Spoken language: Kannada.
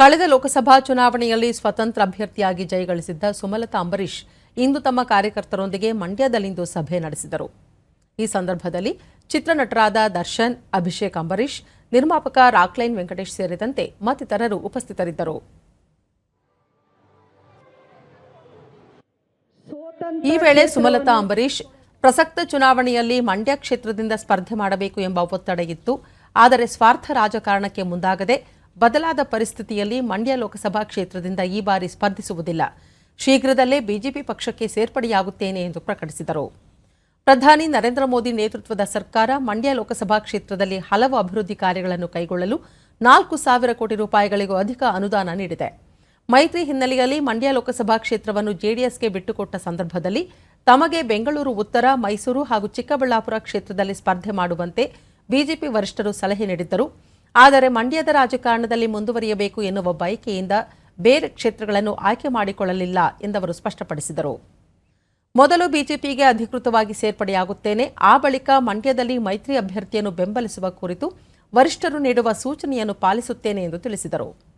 ಕಳೆದ ಲೋಕಸಭಾ ಚುನಾವಣೆಯಲ್ಲಿ ಸ್ವತಂತ್ರ ಅಭ್ಯರ್ಥಿಯಾಗಿ ಜಯಗಳಿಸಿದ್ದ ಸುಮಲತಾ ಅಂಬರೀಶ್ ಇಂದು ತಮ್ಮ ಕಾರ್ಯಕರ್ತರೊಂದಿಗೆ ಮಂಡ್ಯದಲ್ಲಿಂದು ಸಭೆ ನಡೆಸಿದರು. ಈ ಸಂದರ್ಭದಲ್ಲಿ ಚಿತ್ರನಟರಾದ ದರ್ಶನ್, ಅಭಿಷೇಕ್ ಅಂಬರೀಶ್ ನಿರ್ಮಾಪಕ ರಾಕ್ಲೈನ್ ವೆಂಕಟೇಶ್ ಸೇರಿದಂತೆ ಮತ್ತಿತರರು ಉಪಸ್ಥಿತರಿದ್ದರು. ಈ ವೇಳೆ ಸುಮಲತಾ ಅಂಬರೀಶ್ ಪ್ರಸಕ್ತ ಚುನಾವಣೆಯಲ್ಲಿ ಮಂಡ್ಯ ಕ್ಷೇತ್ರದಿಂದ ಸ್ಪರ್ಧೆ ಮಾಡಬೇಕು ಎಂಬ ಒತ್ತಡ ಇತ್ತು. ಆದರೆ ಸ್ವಾರ್ಥ ರಾಜಕಾರಣಕ್ಕೆ ಮುಂದಾಗದೆ ಬದಲಾದ ಪರಿಸ್ಥಿತಿಯಲ್ಲಿ ಮಂಡ್ಯ ಲೋಕಸಭಾ ಕ್ಷೇತ್ರದಿಂದ ಈ ಬಾರಿ ಸ್ಪರ್ಧಿಸುವುದಿಲ್ಲ. ಶೀಘ್ರದಲ್ಲೇ ಬಿಜೆಪಿ ಪಕ್ಷಕ್ಕೆ ಸೇರ್ಪಡೆಯಾಗುತ್ತೇನೆ ಎಂದು ಪ್ರಕಟಿಸಿದರು. ಪ್ರಧಾನಿ ನರೇಂದ್ರ ಮೋದಿ ನೇತೃತ್ವದ ಸರ್ಕಾರ ಮಂಡ್ಯ ಲೋಕಸಭಾ ಕ್ಷೇತ್ರದಲ್ಲಿ ಹಲವು ಅಭಿವೃದ್ಧಿ ಕಾರ್ಯಗಳನ್ನು ಕೈಗೊಳ್ಳಲು ನಾಲ್ಕು ಸಾವಿರ ಕೋಟಿ ರೂಪಾಯಿಗಳಿಗೂ ಅಧಿಕ ಅನುದಾನ ನೀಡಿದೆ. ಮೈತ್ರಿ ಹಿನ್ನೆಲೆಯಲ್ಲಿ ಮಂಡ್ಯ ಲೋಕಸಭಾ ಕ್ಷೇತ್ರವನ್ನು ಜೆಡಿಎಸ್ಗೆ ಬಿಟ್ಟುಕೊಟ್ಟ ಸಂದರ್ಭದಲ್ಲಿ ತಮಗೆ ಬೆಂಗಳೂರು, ಉತ್ತರ, ಮೈಸೂರು ಹಾಗೂ ಚಿಕ್ಕಬಳ್ಳಾಪುರ ಕ್ಷೇತ್ರದಲ್ಲಿ ಸ್ಪರ್ಧೆ ಮಾಡುವಂತೆ ಬಿಜೆಪಿ ವರಿಷ್ಠರು ಸಲಹೆ ನೀಡಿದ್ದರು. ಆದರೆ ಮಂಡ್ಯದ ರಾಜಕಾರಣದಲ್ಲಿ ಮುಂದುವರಿಯಬೇಕು ಎನ್ನುವ ಬಯಕೆಯಿಂದ ಬೇರೆ ಕ್ಷೇತ್ರಗಳನ್ನು ಆಯ್ಕೆ ಮಾಡಿಕೊಳ್ಳಲಿಲ್ಲ ಎಂದವರು ಸ್ಪಷ್ಟಪಡಿಸಿದರು. ಮೊದಲು ಬಿಜೆಪಿಗೆ ಅಧಿಕೃತವಾಗಿ ಸೇರ್ಪಡೆಯಾಗುತ್ತೇನೆ, ಆ ಬಳಿಕ ಮಂಡ್ಯದಲ್ಲಿ ಮೈತ್ರಿ ಅಭ್ಯರ್ಥಿಯನ್ನು ಬೆಂಬಲಿಸುವ ಕುರಿತು ವರಿಷ್ಠರು ನೀಡುವ ಸೂಚನೆಯನ್ನು ಪಾಲಿಸುತ್ತೇನೆ ಎಂದು ತಿಳಿಸಿದರು.